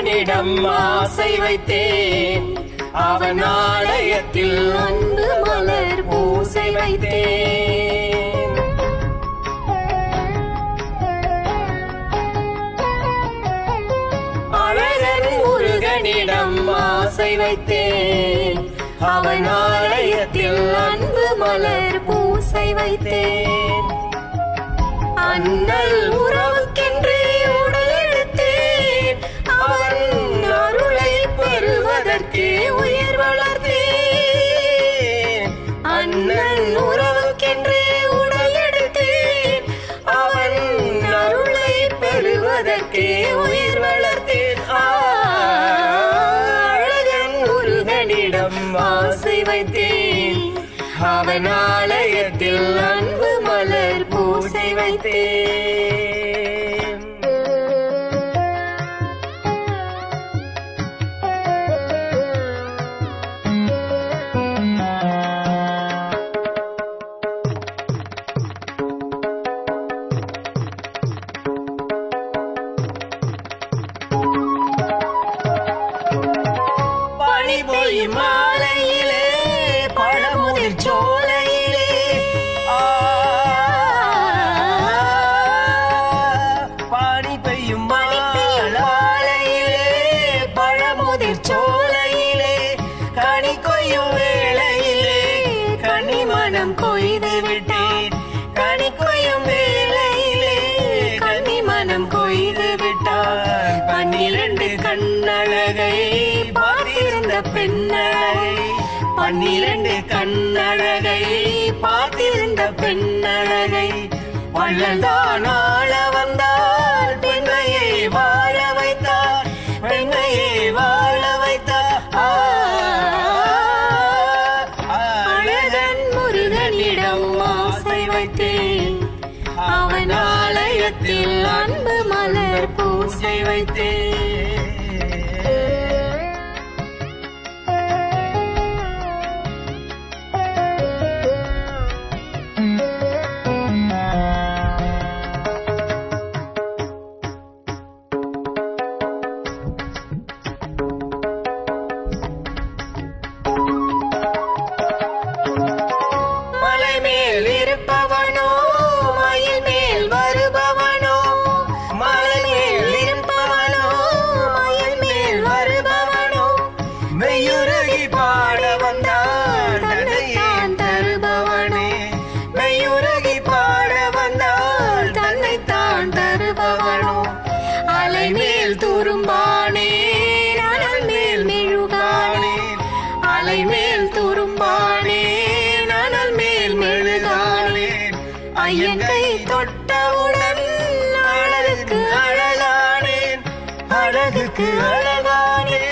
அவனிடம் ஆசை வைத்தேன். அவன் ஆலயத்தில் அன்பு மலர் பூசை வைத்தேன். அழகன் முருகனிடம் ஆசை வைத்தேன். அவன் ஆலயத்தில் அன்பு மலர் பூசை வைத்தேன். அண்ணல் பெறுவதற்கே உயிர் வளர்த்தேன். அழகன் முருகனிடம் ஆசை வைத்தேன். அவன் ஆலயத்தில் அன்பு மலர் பூசை வைத்தேன். மாலையிலே பழமுதிர் சோலையிலே. பனி பெய்யும் மாலையிலே பழமுதிர் சோலையிலே பெண்ணழகை பன்னிரண்டு கண்ணழகை பார்த்திருந்த பெண்ணழகை. வள்ளல்தான் ஆள வந்தால் பெண்மையை வாழ வைத்தார் பெண்மையை வாழ வைத்தார். அழகன் முருகனிடம் ஆசை வைத்தேன். அவன் ஆலயத்தில் அன்பு மலர் பூசை வைத்தேன். துரும்பானே அனல் மேல் மெழுகானே. அலை மேல் துரும்பானே அனல் மேல் மெழுகானே. ஐயன் கை தொட்டவுடன் அழகுக்கு அழகானேன் அழகுக்கு அழகானே.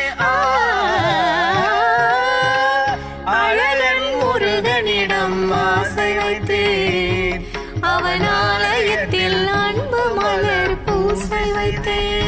அழகன் முருகனிடம் ஆசை வைத்தேன். அவன் ஆலயத்தில் அன்பு மலர் பூசை வைத்தேன்.